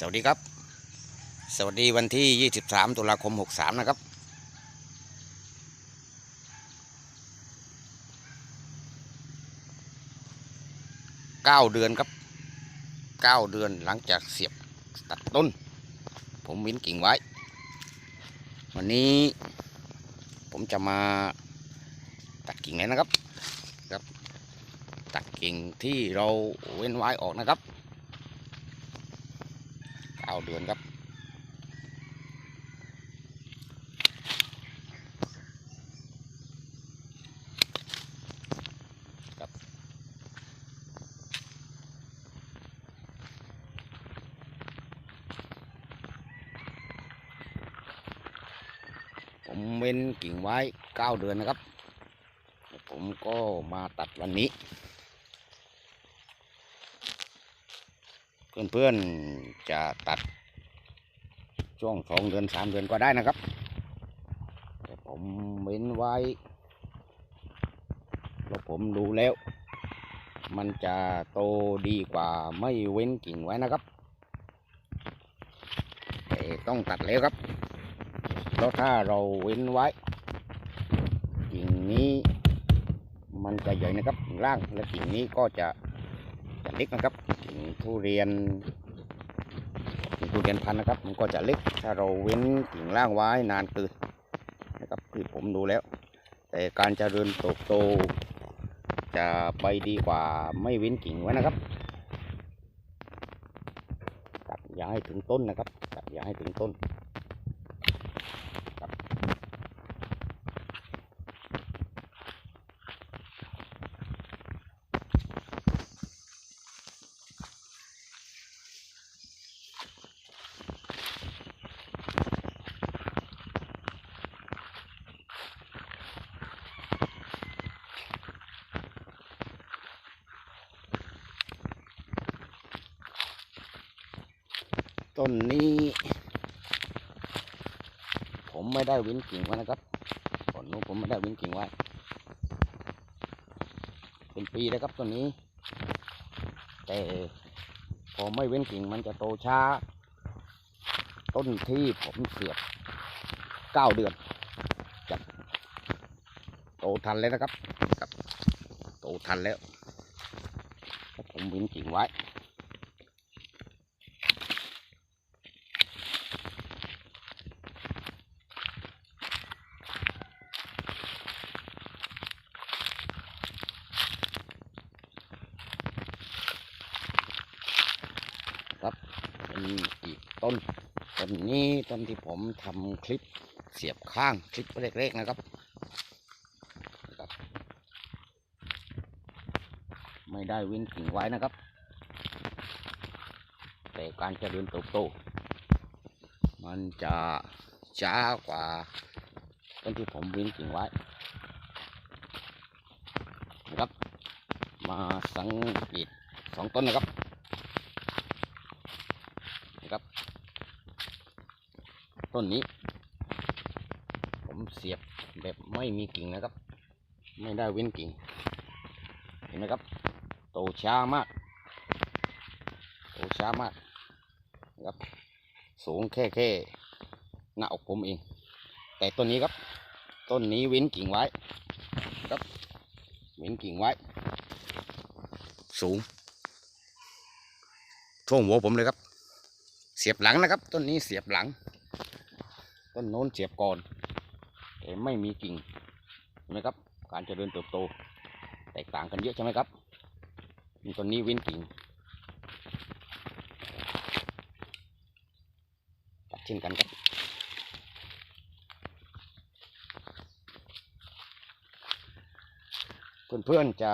สวัสดีครับ สวัสดีวันที่ 23 ตุลาคม 63 นะครับ9เดือนครับ9เดือนหลังจากเสียบตัดต้น ผมวินกิ่งไว้ วันนี้ผมจะมาตัดกิ่งไหนนะครับครับ ตัดกิ่งที่เราเว้นไว้ออกนะครับ เก้าเดือนครับ ครับ ผมเว้นกิ่งไว้เก้าเดือนนะครับ ผมก็มาตัดวันนี้ เพื่อนๆจะตัดช่วงสองเดือนสามเดือนก็ได้นะครับแต่ผมเว้นไว้แล้วผมดูแล้ว มันจะโตดีกว่าไม่เว้นกิ่งไว้นะครับแต่ต้องตัดแล้วครับเพราะถ้าเราเว้นไว้ กิ่งนี้ มันจะใหญ่นะครับล่างและกิ่งนี้ก็จะ เล็กนะครับกิ่งทุเรียนกิ่งทุเรียนพันนะครับ มันก็จะเล็กถ้าเราเว้นกิ่งล่างไว้นานเกินนะครับที่ผมดูแล้ว แต่การเจริญเติบโต จะไปดีกว่าไม่เว้นกิ่งไว้นะครับตัดอย่าให้ถึงต้นนะครับตัดอย่าให้ถึงต้น ต้นนี้ ผมไม่ได้ว้นกิ่งไว้นะครับต้นนู้นผมไม่ได้ว้นกิ่งไว้ เป็นปีแล้วครับต้นนี้ แต่พอไม่เว้นกิ่งมันจะโตช้า ต้นที่ผมเสียบเก้าเดือนจะโตทันแล้วนะครับครับ โตทันแล้วผมว้นกิ่งไว้ เป็นอีก ต้นต้นนี้ต้นที่ผมทำคลิปเสียบข้างคลิปเล็กๆนะครับ ไม่ได้ว้นกิ่งไว้นะครับ แต่การเจริญเติบโต มันจะช้ากว่าต้นที่ผมว้นกิ่งไว้นะครับ มาสังเกตสองต้นนะครับ ต้นนี้ ผมเสียบแบบไม่มีกิ่งนะครับ ไม่ได้เว้นกิ่ง เห็นไหมครับ โตช้ามาก โตช้ามากนะครับ สูงแค่แค่หน้าอกผมเอง แต่ต้นนี้ครับ ต้นนี้เว้นกิ่งไว้ครับ เว้นกิ่งไว้ สูงท่วมหัวผมเลยครับ เสียบหลังนะครับ ต้นนี้เสียบหลัง ต้นโน้นเสียบก่อนแต่ไม่มีกิ่งเห็นไหมครับ การเจริญเติบโต แตกต่างกันเยอะใช่ไหมครับต้นนี้เว้นกิ่งตัดเช่นกันครับเพื่อนๆจะ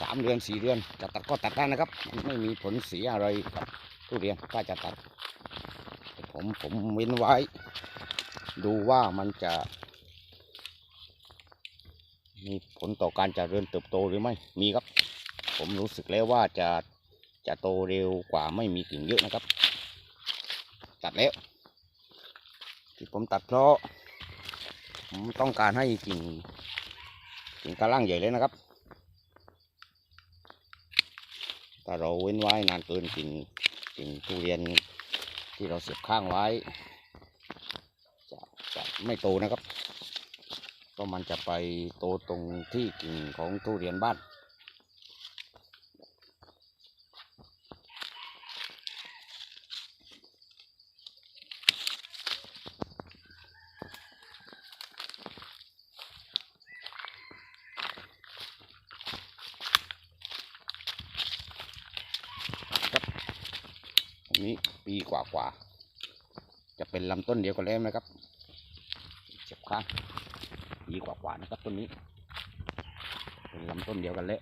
สามเดือนสี่เดือนจะตัดก็ตัดได้นะครับ ไม่มีผลเสียอะไรกับ ทุเรียนถ้าจะตัด ผมผมเว้นไว้ ดูว่ามันจะ มีผลต่อการเจริญเติบโตหรือไม่มีครับ ผมรู้สึกแล้วว่าจะจะโตเร็วกว่าไม่มีกิ่งเยอะนะครับ ตัดแล้วที่ผมตัดเพราะผมต้องการให้กิ่งกิ่งกระล่างใหญ่เลยนะครับถ้าเราเว้นไว้นานเกินกิ่ง กิ่งทุเรียนที่เราเสียบข้างไว้จะจะไม่โตนะครับเพราะมันจะไปโตตรงที่กิ่งของทุเรียนบ้าน อันนี้ปีกว่ากว่าๆจะเป็นลำต้นเดียวกันแล้วนะครับเจ็บข้างปีกว่ากว่าๆนะครับต้นนี้ เป็นลำต้นเดียวกันแล้ว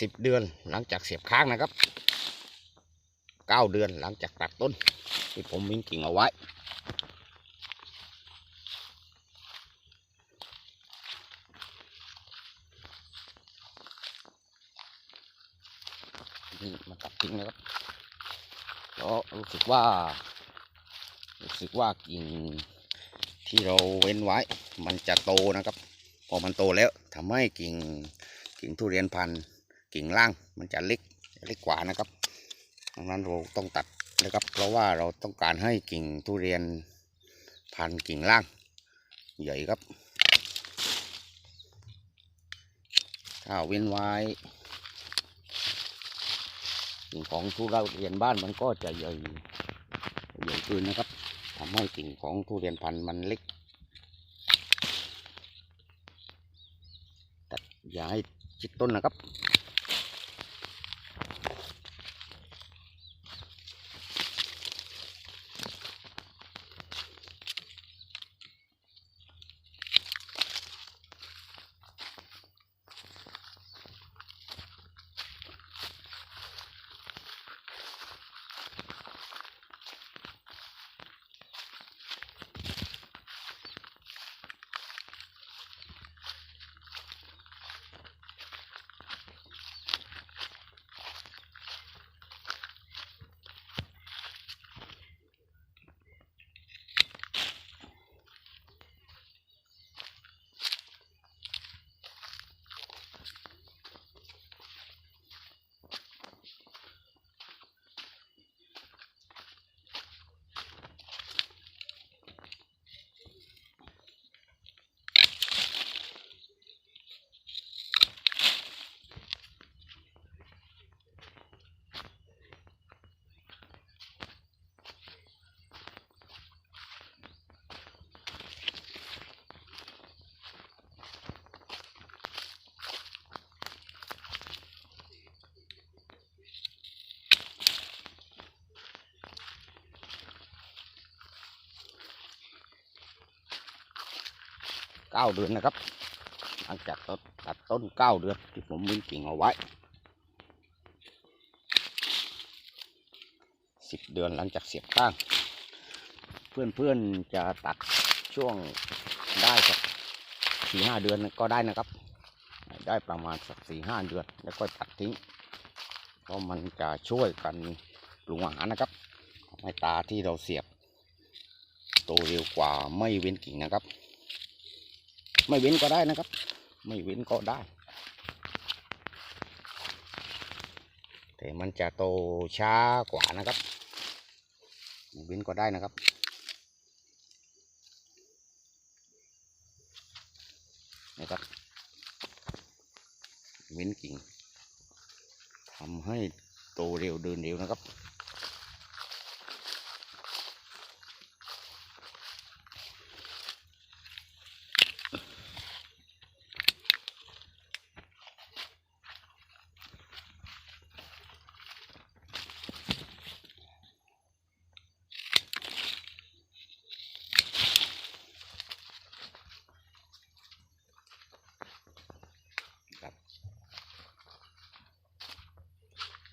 สิบเดือนหลังจากเสียบค้างนะครับเก้าเดือนหลังจากตัดต้น ที่ผมวิ่งกิ่งเอาไว้ นี่มาตัดทิ้งนะครับแล้วรู้สึกว่า รู้สึกว่ากิ่งที่เราเว้นไว้ มันจะโตนะครับ พอมันโตแล้วทำให้กิ่งกิ่งทุเรียนพันธุ์ กิ่งล่างมันจะเล็กเล็กกว่านะครับดังนั้นเราต้องตัดนะครับ เพราะว่าเราต้องการให้กิ่งทุเรียนพันกิ่งล่าง ใหญ่ครับ ถ้าเว้นไว้กิ่งของทุเรียนบ้านมันก็จะใหญ่ใหญ่เกินนะครับทำให้กิ่งของทุเรียนพันธุ์มันเล็กอย่าให้ชิดต้นนะครับ เก้าเดือนนะครับ หลังจากตัดตัดต้นเก้าเดือนที่ผมวิ่งกิ่งเอาไว้สิบเดือนหลังจากเสียบข้าง เพื่อนๆจะตัดช่วงได้สักสี่ห้าเดือนก็ได้นะครับ ได้ประมาณสักสี่ห้าเดือน แล้วก็ตัดทิ้งเพราะมันจะช่วยกันปรุงอาหารนะครับไม้ตาที่เราเสียบโตเร็วกว่าไม่เว้นกิ่งนะครับ ไม่เว้นก็ได้นะครับ ไม่เว้นก็ได้ แต่มันจะโตช้ากว่านะครับไม่เว้นก็ได้นะครับนะครับเว้นกิ่งทำให้โตเร็วเดินเร็วนะครับ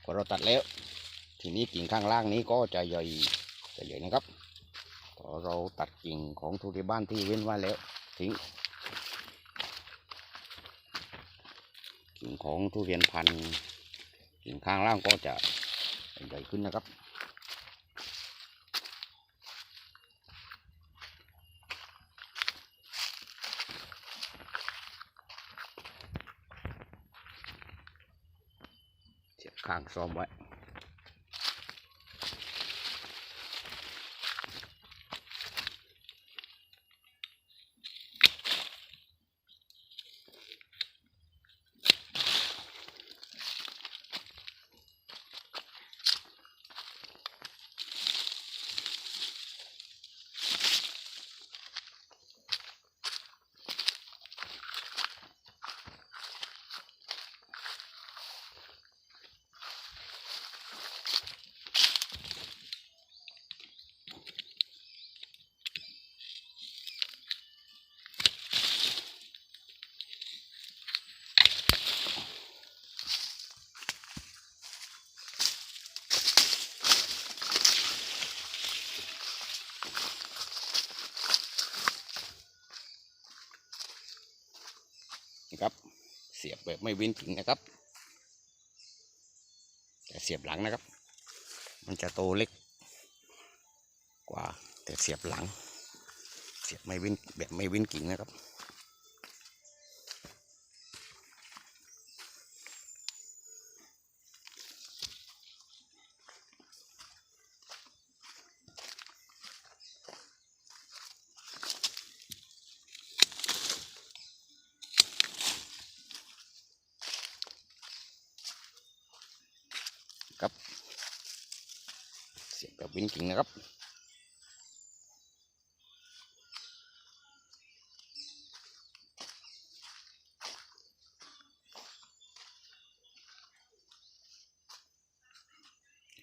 พอเราตัดแล้ว ทีนี้กิ่ง ข้างล่างนี้ก็จะใหญ่จะใหญ่นะครับพอเราตัดกิ่งของทุเรียนบ้านที่เว้นไว้แล้วทิ้ง กิ่งของทุเรียนพันธุ์กิ่งข้างล่างก็จะใหญ่ขึ้นนะครับเสียบข้างซ้อมไว้ นะครับ เสียบ แบบไม่เว้นกิ่งนะครับแต่เสียบหลังนะครับ มันจะโตเล็กกว่าแต่เสียบหลัง เสียบไม่เว้นแบบไม่เว้นกิ่งนะครับครับ เสียบแบบเว้นกิ่งนะครับ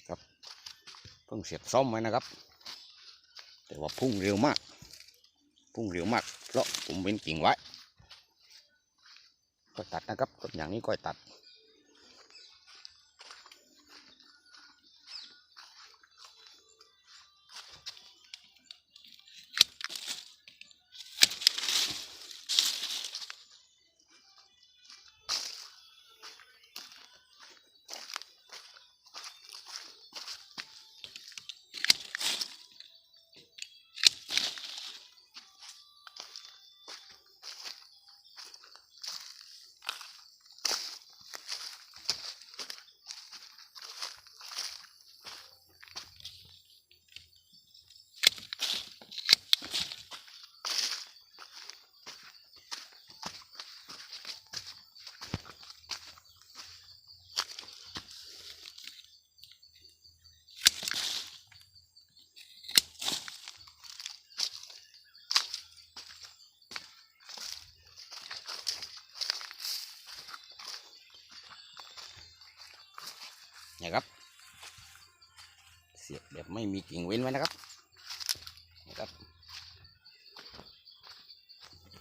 ครับ ต้องเสียบซ่อมไว้นะครับ แต่ว่าพุ่งเร็วมาก พุ่งเร็วมาก เพราะผมเป็นกิ่งไว้ก็ตัดนะครับต้นอย่างนี้ก็ตัด ไม่มีกิ่งเว้นไว้นะครับนะครับ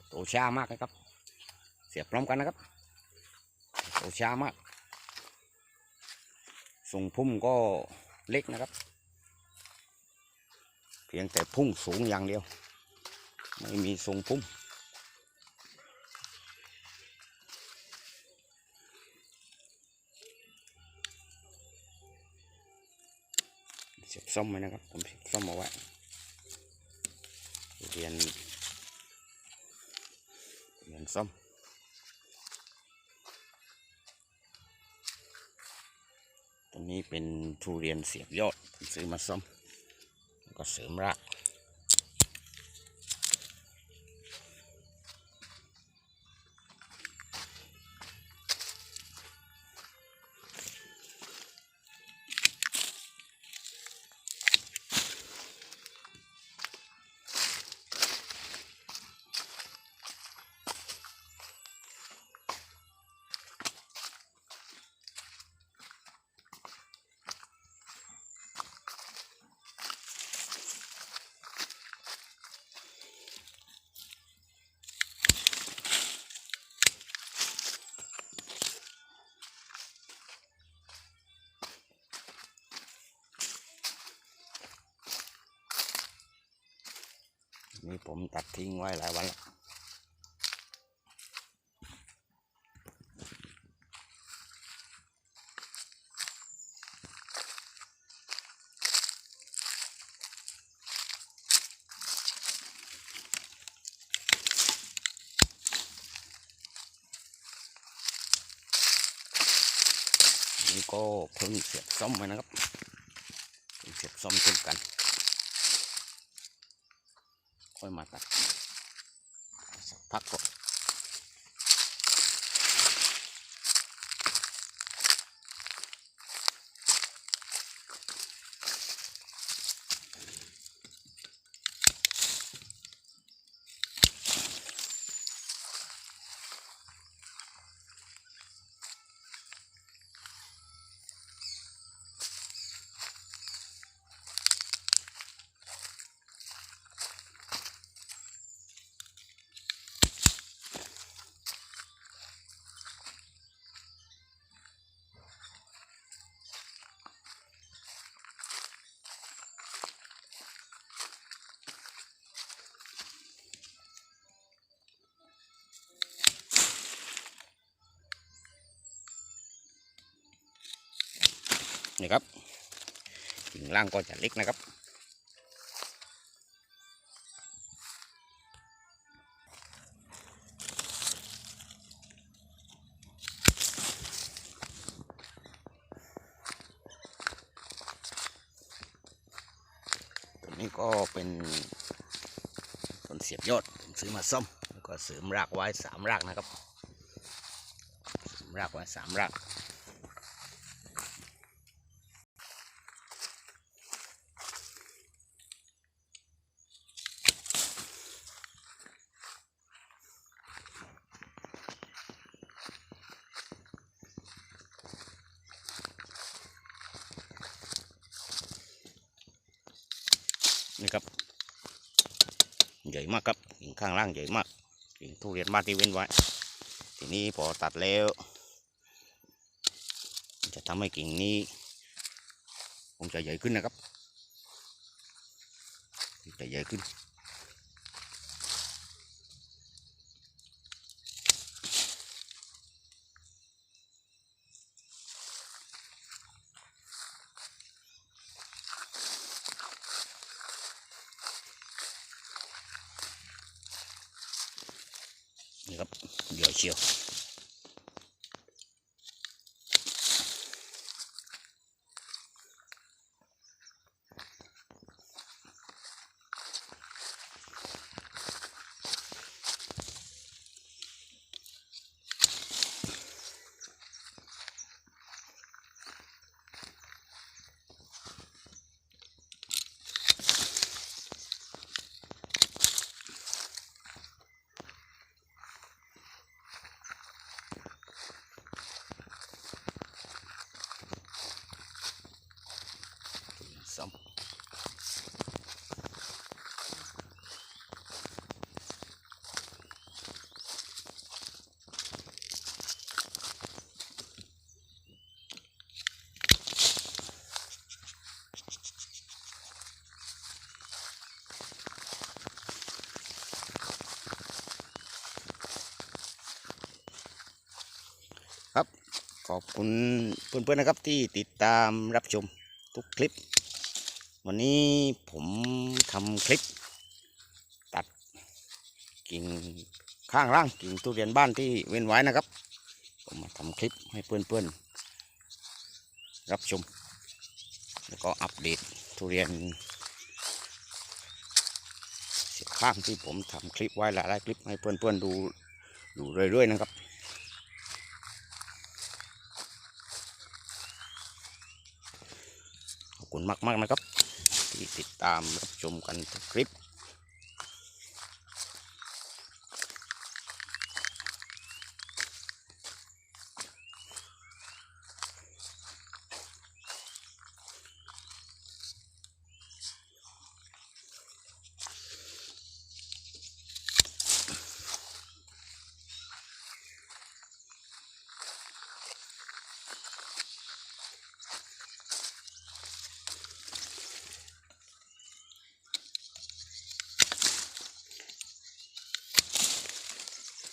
โตช้ามากนะครับ เสียบพร้อมกันนะครับโตช้ามากทรงพุ่มก็เล็กนะครับ เพียงแต่พุ่งสูงอย่างเดียว ไม่มีทรงพุ่ม ส้มไว้นะครับ ผมส้มเอาไว้เรียนเรียนส้มตัวนี้เป็นทุเรียนเสียบยอด ซื้อมาส้มก็เสริมราก นี่ผมตัดทิ้งไว้หลายวันแล้ว นี่ก็เพิ่งเสียบส้มไปนะครับเพิ่งเสียบส้มเช่นกัน ค่อยมาตัดสักพักก่อน นี่ครับกิ่งล่างก็จะเล็กนะครับ ตัวนี้ก็เป็นต้นเสียบยอดผมซื้อมาซ่อมแล้วก็เสริมรากไว้สามรากนะครับสริมรากไว้สามราก นี่ครับ ใหญ่มากครับกิ่งข้างล่างใหญ่มากกิ่งทุเรียนบ้านที่เว้นไว้ ทีนี้พอตัดแล้ว จะทำให้กิ่งนี้คงจะใหญ่ขึ้นนะครับจะใหญ่ขึ้น นี่ครับเดี๋ยวเชียว ซ้ำครับขอบคุณเพื่อนๆนะครับที่ติดตามรับชมทุกคลิป วันนี้ผมทำคลิป ตัดกิ่งข้างล่างกิ่งทุเรียนบ้านที่เว้นไว้นะครับ ผมมาทำคลิปให้เพื่อนๆ รับชม แล้วก็อัปเดตทุเรียนเสียข้างที่ผมทำคลิปไว้หลายๆคลิปให้เพื่อนๆดูอยู่เรื่อยๆนะครับขอบคุณมากๆนะครับ ที่ติดตามรับชมกันทุกคลิป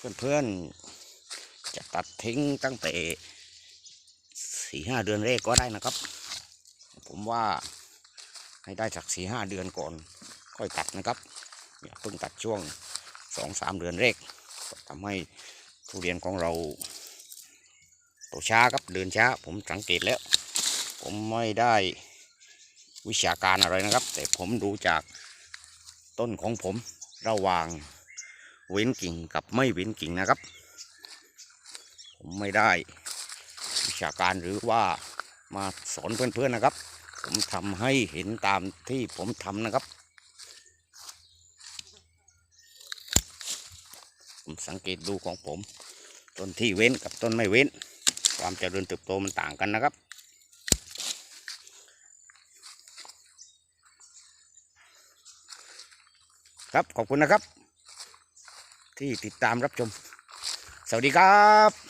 เพื่อนๆ จะตัดทิ้งตั้งแต่สี่ห้าเดือนแรกก็ได้นะครับ ผมว่าให้ได้สักสี่ห้าเดือนก่อน ค่อยตัดนะครับ อย่าเพิ่งตัดช่วงสองสามเดือนแรกทำให้ทุเรียนของเราโตช้าครับเดินช้า ผมสังเกตแล้ว ผมไม่ได้วิชาการอะไรนะครับ แต่ผมดูจากต้นของผมระหว่าง เว้นกิ่งกับไม่เว้นกิ่งนะครับ ผมไม่ได้วิชาการหรือว่ามาสอนเพื่อนๆนะครับ ผมทำให้เห็นตามที่ผมทำนะครับ ผมสังเกตดูของผม ต้นที่เว้นกับต้นไม่เว้น ความเจริญเติบโตมันต่างกันนะครับครับ ขอบคุณนะครับ ที่ติดตามรับชม สวัสดีครับ